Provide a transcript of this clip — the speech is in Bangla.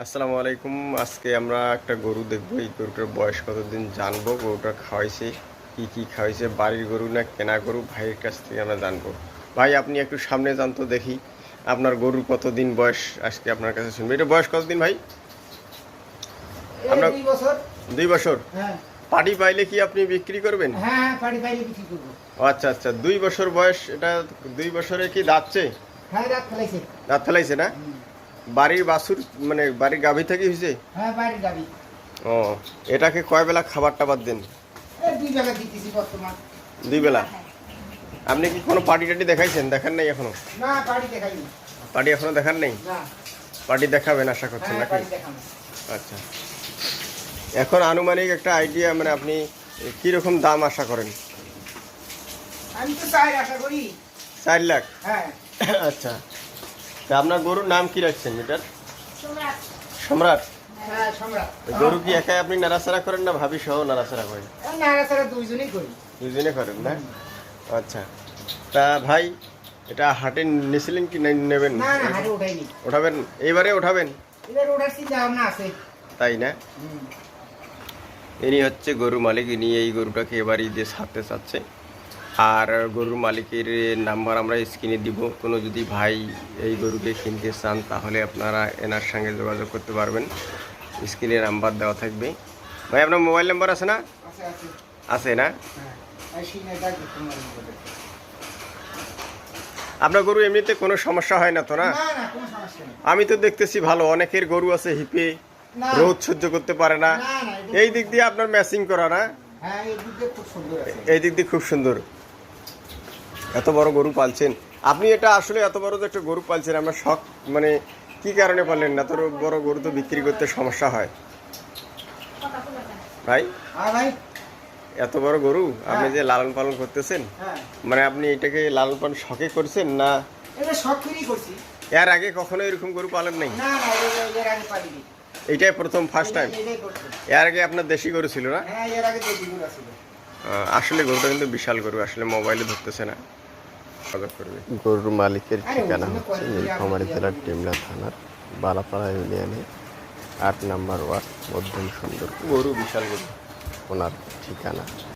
আসসালামু আলাইকুম। আজকে আমরা একটা গরু দেখব এই গরুটার বয়স কতদিন জানব গরুটা খাওয়াইছে কি কি খাওয়াইছে বাড়ির গরু না কেনা গরু ভাইয়ের কাছ থেকে আমরা জানব। ভাই আপনি একটু সামনে যান তো দেখি আপনার গরুর কতদিন বয়স আজকে আপনার কাছে শুনব। এটা বয়স কতদিন ভাই? আমরা- দুই বছর। হ্যাঁ। পাটি পাইলে কি আপনি বিক্রি করবেন? হ্যাঁ হ্যাঁ আচ্ছা আচ্ছা দুই বছর বয়স এটা দুই বছরে কি দাঁতছে? দাঁত ফেলাইছে। না? বাড়ির বাছুর মানে বাড়ির গাভী থেকে হয়েছে? হ্যাঁ বাড়ির গাবি ও এটাকে কয় বেলা খাবার টাবার দেন? দুই জায়গা দিতেছি বর্তমান। দুই বেলা? আপনি কি কোনো পার্টি টাটি দেখাইছেন? দেখান নাই এখনও? না পাড়ি দেখাইনি। পার্টি এখনও দেখান নাই? না। পার্টি দেখাবেন আশা করছেন হ্যাঁ নাকি? আচ্ছা। এখন আনুমানিক একটা আইডিয়া মানে আপনি কীরকম দাম আশা করেন? আমি তো চাই আশা করি। চার লাখ? হ্যাঁ। আচ্ছা। তা আপনার গরুর নাম কি রাখছেন এটার সম্রাট। হ্যাঁ গরু কি একাই আপনি নাড়াচাড়া করেন না ভাবি সহ নাড়াচাড়া করেন? দুইজনেই করি। দুজনে করেন না? আচ্ছা। তা ভাই এটা হাটে নিয়েছিলেন কি নেবেন? ওঠাবেন এইবারে ওঠাবেন তাই না। ইনি হচ্ছে গরু মালিক ইনি এই গরুটাকে এবারই দিয়ে ছাড়তে চাচ্ছে। আর গরুর মালিকের নাম্বার আমরা স্ক্রিনে দিব। কোনো যদি ভাই এই গরুকে কিনতে চান তাহলে আপনারা এনার সঙ্গে যোগাযোগ করতে পারবেন। স্ক্রিনে নাম্বার দেওয়া থাকবে। ভাই আপনার মোবাইল নাম্বার আছে না? আছে না? হ্যাঁ। আপনার গরু এমনিতে কোনো সমস্যা হয় না তো না? আমি তো দেখতেছি ভালো অনেকের গরু আছে হিপে রোদ সহ্য করতে পারে না। এই দিক দিয়ে আপনার ম্যাচিং করা না? হ্যাঁ এই দিক দিয়ে খুব সুন্দর আছে এই দিক দিয়ে খুব সুন্দর এত বড় গরু পালছেন? আপনি এটা আসলে এত বড় যে একটা গরু পালছেন আমার শখ মানে কি কারণে পারলেন না তোর বড় গরু তো বিক্রি করতে সমস্যা হয়। ভাই? হ্যাঁ এত বড় গরু? আপনি হ্যাঁ। যে লালন পালন করতেছেন? হ্যাঁ। মানে আপনি এটাকে লালন পালন শখে করছেন না? এর আগে কখনো এরকম গরু পালন নেই? এটাই প্রথম ফার্স্ট টাইম এর আগে আপনার দেশি গরু ছিল না? এর আগে তো আসলে গরুটা কিন্তু বিশাল গরু আসলে মোবাইলে ধরতেছে না। গরুর মালিকের ঠিকানা হচ্ছে নীলফামারী জেলার টিমলা থানার বালাপাড়া ইউনিয়নে আট নাম্বার ওয়ার্ড মধ্যম সুন্দর গরু বিশাল গরু। ওনার ঠিকানা।